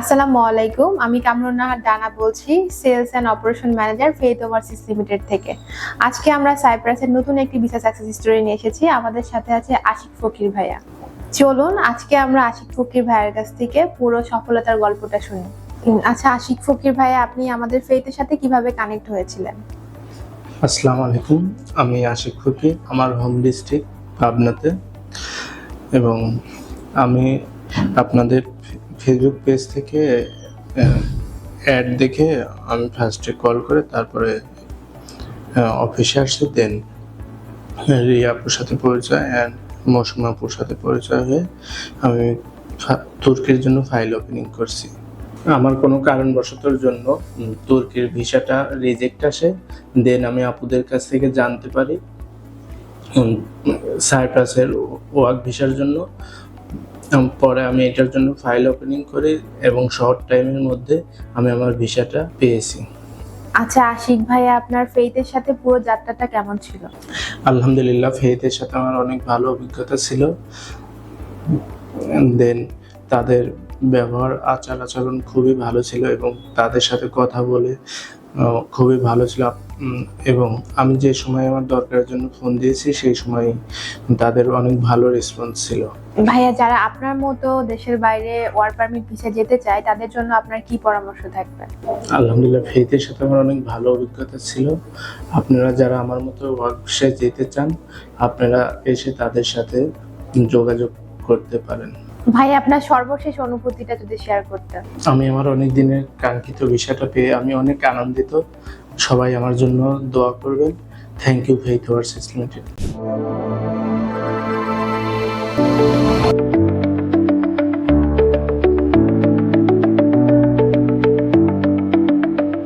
আসসালামু আলাইকুম। আমি কামরুন্নাহার ডানা বলছি, sales and operation manager Faith Overseas Limited থেকে। আজকে আমরা সাইপ্রাসের নতুন একটি ভিসা সাকসেস স্টোরি নিয়ে এসেছি। আমাদের সাথে আছে আশিক ফকির ভাইয়া। চলুন, আজকে আমরা আশিক ফকির ভাইয়ের কাছ থেকে পুরো সফলতার গল্পটা শুনি। আচ্ছা আশিক ফকির ভাইয়া, আপনি আমাদের ফেথের সাথে কীভাবে কানেক্ট হয়েছিলেন? আসসালামু আলাইকুম। আমি আশিক ফকির, আমার হোম ডিস্ট্রিক্ট পাবনাতে। এবং আমি আপনাদের ফেসবুক পেজ থেকে অ্যাড দেখে আমি ফার্স্টে কল করে তারপরে অফিসে আসছি দেন রিয়াপুর সাথে পরিচয় অ্যান্ড মৌসুমাপুর সাথে পরিচয় হয়ে আমি তুর্কির জন্য ফাইল ওপেনিং করছি। আমার কোনো কারণবশতর জন্য তুর্কির ভিসাটা রিজেক্ট আসে দেন আমি আপুদের কাছ থেকে জানতে পারি সাইপ্রাসের ওয়ার্ক ভিসার জন্য। পরে আমি এটার জন্য ফাইল ওপেনিং করি এবং শর্ট টাইমের মধ্যে আমি আমার ভিসাটা পেয়েছি। আচ্ছা আশিক ভাইয়া আপনার ফেথের সাথে পুরো যাত্রাটা কেমন ছিল? আলহামদুলিল্লাহ ফেইথের সাথে আমার অনেক ভালো অভিজ্ঞতা ছিল। দেন তাদের ব্যবহার আচার আচরণ খুবই ভালো ছিল এবং তাদের সাথে কথা বলে খুবই ভালো ছিল এবং আমি যে সময় আমার দরকারের জন্য ফোন দিয়েছি সেই সময় তাদের অনেক ভালো রেসপন্স ছিল। ভাইয়া যারা আপনার মতো দেশের বাইরে ওয়ার্ক পারমিট ভিসা যেতে চায় তাদের জন্য আপনার কি পরামর্শ থাকবে? আলহামদুলিল্লাহ ফেইথের সাথে আমার অনেক ভালো অভিজ্ঞতা ছিল। আপনারা যারা আমার মতো ওয়ার্কশে যেতে চান আপনারা এসে তাদের সাথে যোগাযোগ করতে পারেন। ভাই, আপনার সর্বশেষ অনুভূতিটা যদি শেয়ার করতেন। আমি আমার অনেক দিনের কাঙ্ক্ষিত বিষয়টা পেয়ে আমি অনেক আনন্দিত। সবাই আমার জন্য দোয়া করবেন। থ্যাংক ইউ ভাই ওয়ার্সিস লিমিটেড